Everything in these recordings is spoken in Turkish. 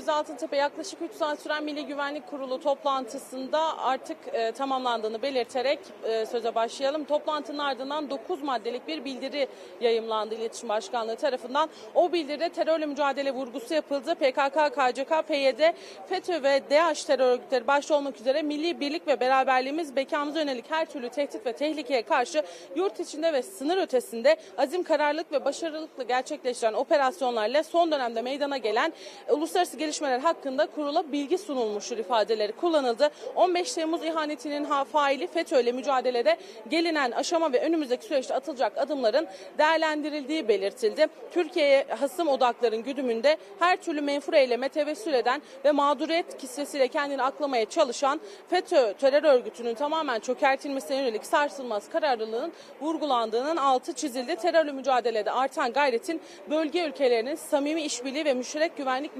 Gözde Altıntepe yaklaşık 3 saat süren Milli Güvenlik Kurulu toplantısında artık e, tamamlandığını belirterek e, söze başlayalım. Toplantının ardından 9 maddelik bir bildiri yayımlandı İletişim Başkanlığı tarafından. O bildiride terörle mücadele vurgusu yapıldı. PKK, KCK, PYD, FETÖ ve DAEŞ terör örgütleri başta olmak üzere milli birlik ve beraberliğimiz bekamıza yönelik her türlü tehdit ve tehlikeye karşı yurt içinde ve sınır ötesinde azim kararlılık ve başarılıkla gerçekleştiren operasyonlarla son dönemde meydana gelen uluslararası gelişmeler hakkında kurula bilgi sunulmuştur ifadeleri kullanıldı. 15 Temmuz ihanetinin ha- faili FETÖ ile mücadelede gelinen aşama ve önümüzdeki süreçte atılacak adımların değerlendirildiği belirtildi. Türkiye'ye hasım odakların güdümünde her türlü menfur eyleme tevessül eden ve mağduriyet kisvesiyle kendini aklamaya çalışan FETÖ terör örgütünün tamamen çökertilmesine yönelik sarsılmaz kararlılığın vurgulandığının altı çizildi. Terörle mücadelede artan gayretin bölge ülkelerinin samimi işbirliği ve müşterek güvenlik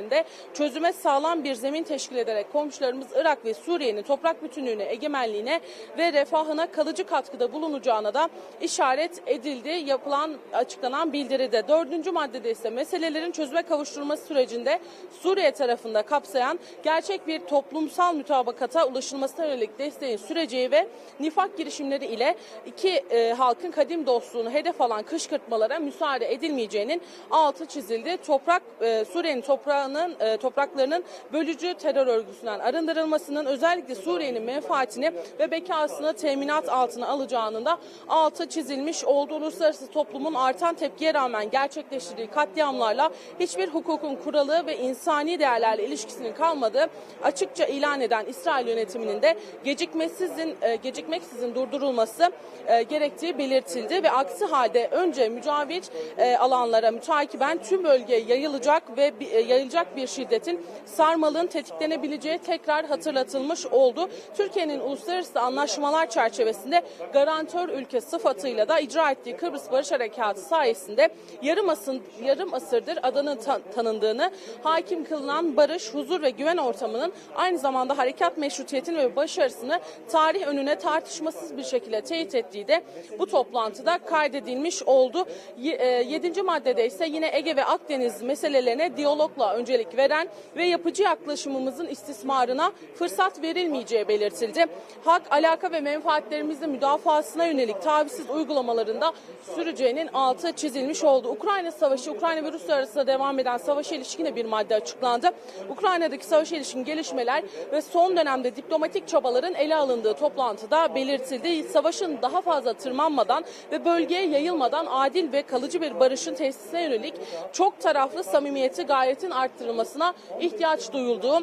meselelerinde çözüme sağlam bir zemin teşkil ederek komşularımız Irak ve Suriye'nin toprak bütünlüğüne, egemenliğine ve refahına kalıcı katkıda bulunacağına da işaret edildi. Yapılan açıklanan bildiride. Dördüncü maddede ise meselelerin çözüme kavuşturulması sürecinde Suriye tarafında kapsayan gerçek bir toplumsal mütabakata ulaşılmasına yönelik desteğin süreceği ve nifak girişimleri ile iki e, halkın kadim dostluğunu hedef alan kışkırtmalara müsaade edilmeyeceğinin altı çizildi. Toprak e, Suriye'nin toprağının e, topraklarının bölücü terör örgütünden arındırılmasının özellikle Suriye'nin menfaatini ve bekasını teminat altına alacağının da altı çizilmiş oldu. Uluslararası toplumun artan tepkiye rağmen gerçekleştirdiği katliamlarla hiçbir hukukun kuralı ve insani değerlerle ilişkisinin kalmadığı açıkça ilan eden İsrail yönetiminin de gecikmesizin e, gecikmeksizin durdurulması e, gerektiği belirtildi ve aksi halde önce mücavir e, alanlara mütakiben tüm bölgeye yayılacak ve e, yayılacak bir şiddetin sarmalın tetiklenebileceği tekrar hatırlatılmış oldu. Türkiye'nin uluslararası anlaşmalar çerçevesinde garantör ülke sıfatıyla da icra ettiği Kıbrıs Barış Harekatı sayesinde yarım, asın, yarım asırdır adının ta- tanındığını, hakim kılınan barış, huzur ve güven ortamının aynı zamanda harekat meşrutiyetini ve başarısını tarih önüne tartışmasız bir şekilde teyit ettiği de bu toplantıda kaydedilmiş oldu. Y- e, Yedinci maddede ise yine Ege ve Akdeniz meselelerine diyalogla öncelik veren ve yapıcı yaklaşımımızın istismarına fırsat verilmeyeceği belirtildi. Hak, alaka ve menfaatlerimizin müdafasına yönelik tavizsiz uygulamalarında süreceğinin altı çizilmiş oldu. Ukrayna Savaşı, Ukrayna ve Rusya arasında devam eden savaşa ilişkin bir madde açıklandı. Ukrayna'daki savaşa ilişkin gelişmeler ve son dönemde diplomatik çabaların ele alındığı toplantıda belirtildi. Savaşın daha fazla tırmanmadan ve bölgeye yayılmadan adil ve kalıcı bir barışın tesisine yönelik çok taraflı samimiyeti gayretin arttırılmasına ihtiyaç duyulduğu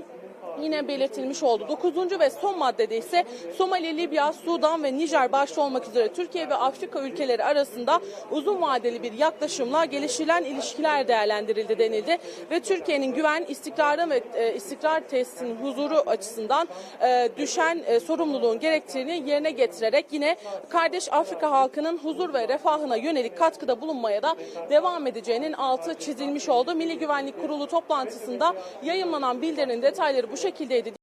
yine belirtilmiş oldu. Dokuzuncu ve son maddede ise Somali, Libya, Sudan ve Nijer başta olmak üzere Türkiye ve Afrika ülkeleri arasında uzun vadeli bir yaklaşımla geliştirilen ilişkiler değerlendirildi denildi ve Türkiye'nin güven, istikrarı ve e, istikrar tesisinin huzuru açısından e, düşen e, sorumluluğun gerektiğini yerine getirerek yine kardeş Afrika halkının huzur ve refahına yönelik katkıda bulunmaya da devam edeceğinin altı çizilmiş oldu. Milli Güvenlik Kurulu toplantısında yayınlanan bildirinin detayları bu şekildeydi.